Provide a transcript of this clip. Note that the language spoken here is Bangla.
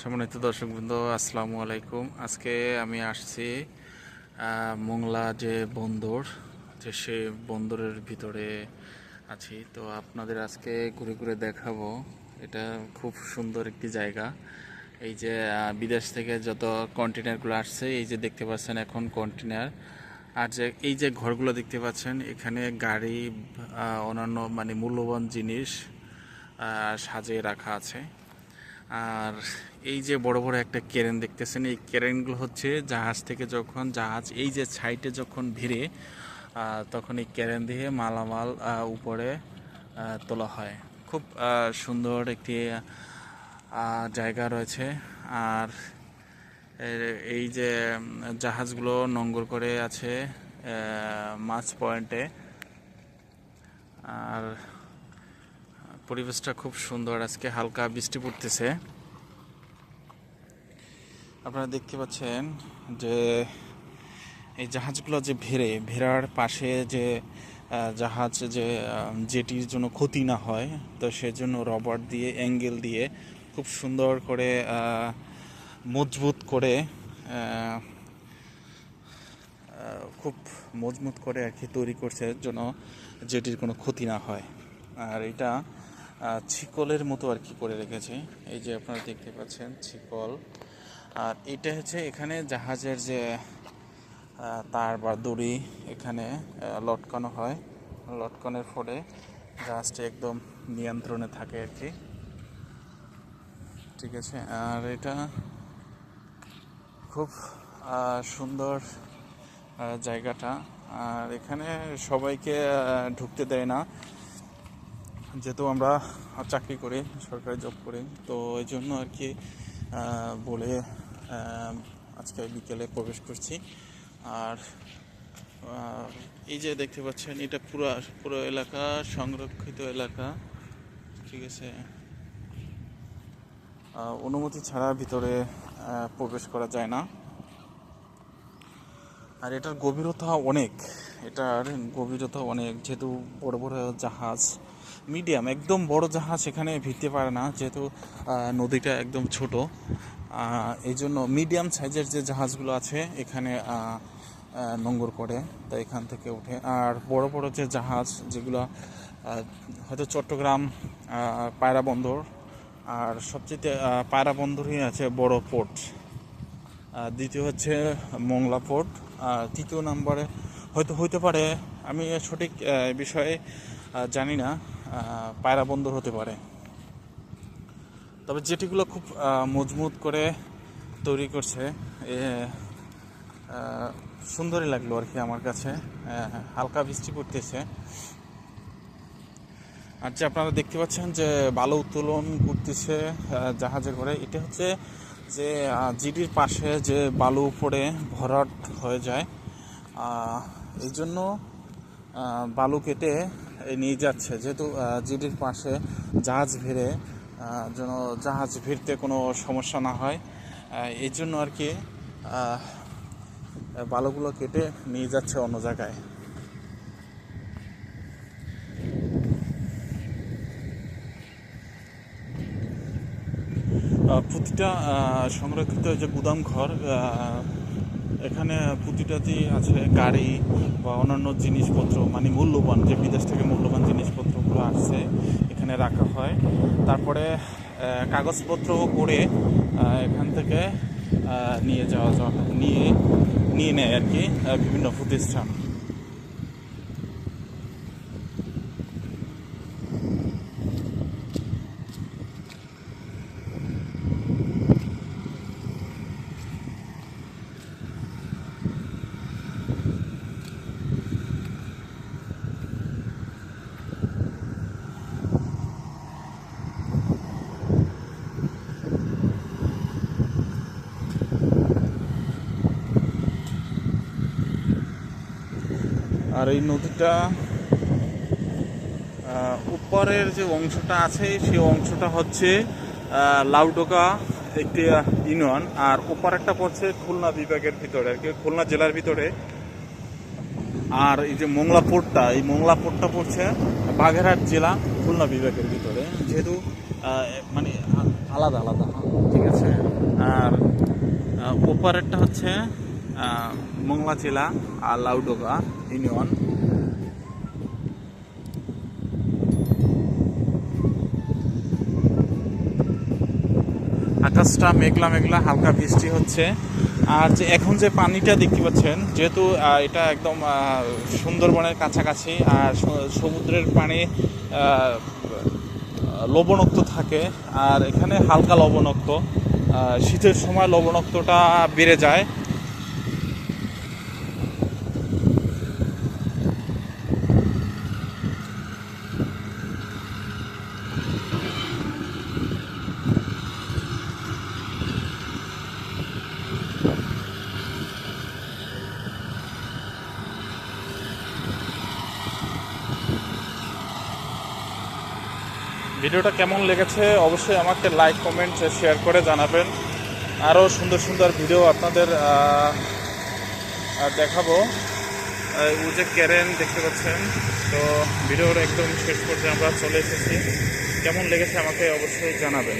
সম্মানিত দর্শক বৃন্দ আসসালামু আলাইকুম। আজকে আমি আসছি মোংলা যে বন্দর, যে সে বন্দরের ভিতরে আছি। তো আপনাদের আজকে ঘুরে ঘুরে দেখাবো। এটা খুব সুন্দর একটি জায়গা। এই যে বিদেশ থেকে যত কন্টেনারগুলো আসছে, এই যে দেখতে পাচ্ছেন এখন কন্টেনার আর যে, এই যে ঘরগুলো দেখতে পাচ্ছেন, এখানে গাড়ি অন্যান্য মানে মূল্যবান জিনিস সাজিয়ে রাখা আছে। আর এই যে বড় বড় একটা কেরেন দেখতেছেন, এই কেরেনগুলো হচ্ছে জাহাজ থেকে যখন, জাহাজ এই যে সাইডে যখন ভিড়ে তখন এই কেরেন দিয়ে মালামাল উপরে তোলা হয়। খুব সুন্দর একটি জায়গা রয়েছে। আর এই যে জাহাজগুলো নোঙ্গর করে আছে মাছ পয়েন্টে। আর পরিবেশটা খুব সুন্দর, আজকে হালকা বৃষ্টি পড়তেছে। আপনারা দেখতে পাচ্ছেন যে এই জাহাজগুলো যে ভেড়ে, ভেড়ার পাশে যে জাহাজ যে যেটির জন্য ক্ষতি না হয়, তো সেজন্য রবার দিয়ে, অ্যাঙ্গেল দিয়ে খুব সুন্দর করে মজবুত করে খুব মজবুত করে আর কি তৈরি করছে যেন যেটির কোনো ক্ষতি না হয়। আর এটা ছিকলের মতো আর কি করে রেখেছে। এই যে আপনারা দেখতে পাচ্ছেন ছিকল। আর এটা হচ্ছে এখানে জাহাজের যে তার বা দড়ি এখানে লটকানো হয়। লটকানোর ফলে জাহাজটি একদম নিয়ন্ত্রণে থাকে আর কি। ঠিক আছে, আর এটা খুব সুন্দর জায়গাটা। আর এখানে সবাইকে ঢুকতে দেয় না। যেহেতু আমরা চাকরি করি, সরকারি জব করি, তো এই জন্য আর কি বলে আজকে বিকেলে প্রবেশ করছি। আর এই যে দেখতে পাচ্ছেন, এটা পুরো পুরো এলাকা, সংরক্ষিত এলাকা। ঠিক আছে? অনুমতি ছাড়া ভিতরে প্রবেশ করা যায় না। আর এটার গভীরতা অনেক। এটার গভীরতা অনেক, যেহেতু বড় বড় জাহাজ, মিডিয়াম, একদম বড় জাহাজ এখানে ভিড়তে পারে না, যেহেতু নদীটা একদম ছোট। এই জন্য মিডিয়াম সাইজের যে জাহাজগুলো আছে, এখানে নোঙ্গর করে, তাই এখান থেকে ওঠে। আর বড় বড় যে জাহাজ, যেগুলো হয়তো চট্টগ্রাম পায়রা বন্দর, আর সবচেয়ে পায়রা বন্দরই আছে বড় পোর্ট। দ্বিতীয় হচ্ছে মংলা পোর্ট। তৃতীয় নম্বরে। হয়তো, হইতে পারে, আমি সঠিক বিষয়ে জানি না পায়রা বন্দর হতে পারে। তবে যেটিগুলো খুব মজবুত করে তৈরি করছে সুন্দরই লাগল আর কি আমার কাছে হালকা বৃষ্টি পড়তেছে। আর যে আপনারা দেখতে পাচ্ছেন যে বালু উত্তোলন করতেছে জাহাজে করে এটা হচ্ছে যে জিডির পাশে যে বালু উপরে ভরাট হয়ে যায় এই জন্য বালু কেটে নিয়ে যাচ্ছে। যেহেতু জিডির পাশে জাহাজ ভিড়ে যেন জাহাজ ভিড়তে কোনো সমস্যা না হয় এই জন্য আর কি বালুগুলো কেটে নিয়ে যাচ্ছে অন্য জায়গায়। প্রতিটা সংরক্ষিত যে গুদাম ঘর এখানে প্রতিটাতেই আছে, গাড়ি বা অন্যান্য জিনিসপত্র মানে মূল্যবান, যে বিদেশ থেকে মূল্যবান জিনিসপত্রগুলো আসছে, এখানে রাখা হয়। তারপরে কাগজপত্র করে এখান থেকে নিয়ে যাওয়া যাওয়া, নিয়ে নিয়ে নেয় আর কি বিভিন্ন প্রতিষ্ঠান আর এই নদীটা উপরের যে অংশটা আছে, সেই অংশটা হচ্ছে লাউডোকা একটি ইউনিয়ন, আর ওপার একটা পড়ছে খুলনা বিভাগের ভিতরে, আর কি খুলনা জেলার ভিতরে। আর এই যে মোংলা পোর্টটা এই মোংলা পোর্টটা পড়ছে বাঘেরহাট জেলা খুলনা বিভাগের ভিতরে। যেহেতু মানে আলাদা আলাদা ঠিক আছে। আর ওপারেরটা হচ্ছে মংলা জেলা আর লাউডোগা ইউনিয়ন আকাশটা মেঘলা মেঘলা, হালকা বৃষ্টি হচ্ছে। আর যে এখন যে পানিটা দেখতে পাচ্ছেন, যেহেতু এটা একদম সুন্দরবনের কাছাকাছি, আর সমুদ্রের পানি লবণাক্ত থাকে, আর এখানে হালকা লবণাক্ত। শীতের সময় লবণাক্তটা বেড়ে যায়। ভিডিওটা কেমন লেগেছে অবশ্যই আমাকে লাইক কমেন্ট শেয়ার করে জানাবেন। আরও সুন্দর সুন্দর ভিডিও আপনাদের দেখাবো। ও যে ক্যারেন দেখতে পাচ্ছেন, তো ভিডিওর একদম শেষ পর্যায়ে আমরা চলে এসেছি। কেমন লেগেছে আমাকে অবশ্যই জানাবেন।